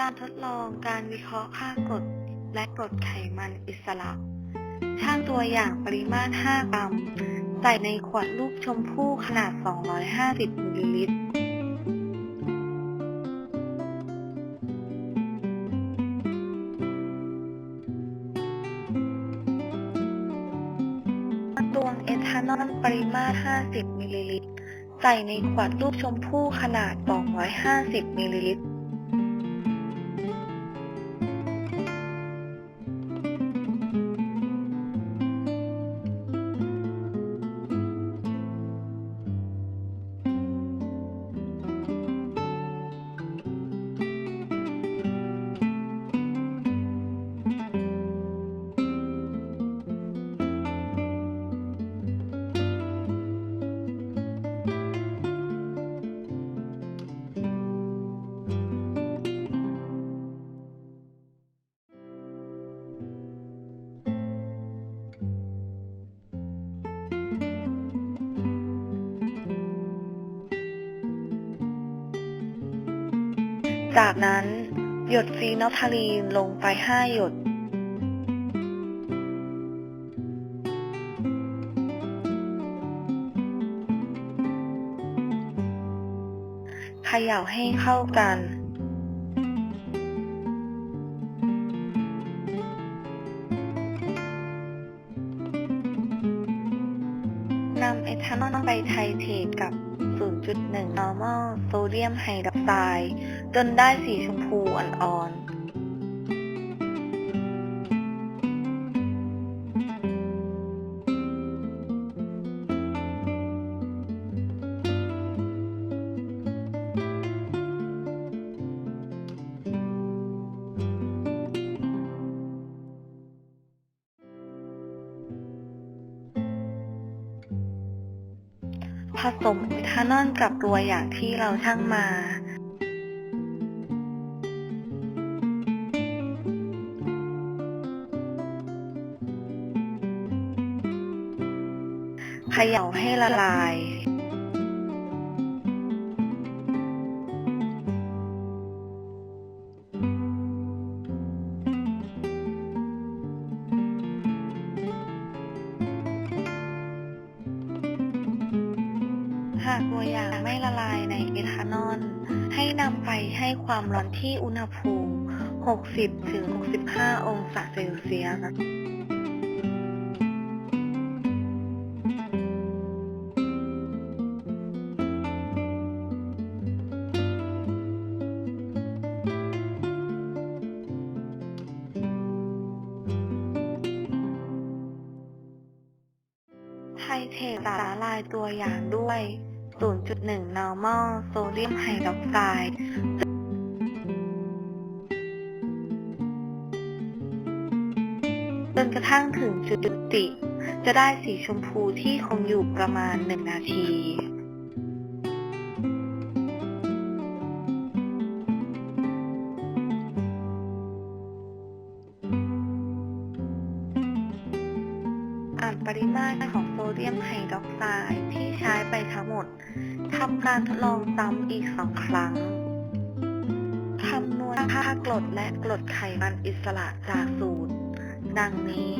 การทดลองการวิเคราะห์ค่ากรดและกรดไขมันอิสระ ช่างตัวอย่างปริมาตร 5 กรัม ใส่ในขวดลูกชมพู่ขนาด 250มิลลิลิตรตวงเอทานอลปริมาตร 50มิลลิลิตร ใส่ในขวดลูกชมพู่ขนาด 250มิลลิลิตร จากนั้นหยดฟีนอลทาลีนลงไป5หยด เขย่าให้เข้ากัน นำเอทานอลไปไทเทตกับ 0.1 normal โซเดียมไฮดรอกไซด์จนได้สีชมพูอ่อนๆ ผสมเอทานอลกับตัวอย่างที่เราชั่งมา เขย่าให้ละลาย หากตัวอย่างไม่ละลายในเอทานอล ให้นำไปให้ความร้อนที่อุณหภูมิ 60-65 องศาเซลเซียสไทเทตสาลายตัวอย่างด้วย 0.1 normal sodium hydroxide จนกระทั่งถึงจุดจุติ จะได้สีชมพูที่คงอยู่ประมาณ 1 นาทีานปริมาตรของโซเดียมไฮดรอกไซด์ที่ใช้ไปทั้งหมดทำการทดลองซ้ำอีกสองครั้งคำนวณค่ากรดและกรดไขมันอิสระจากสูตร ดังนี้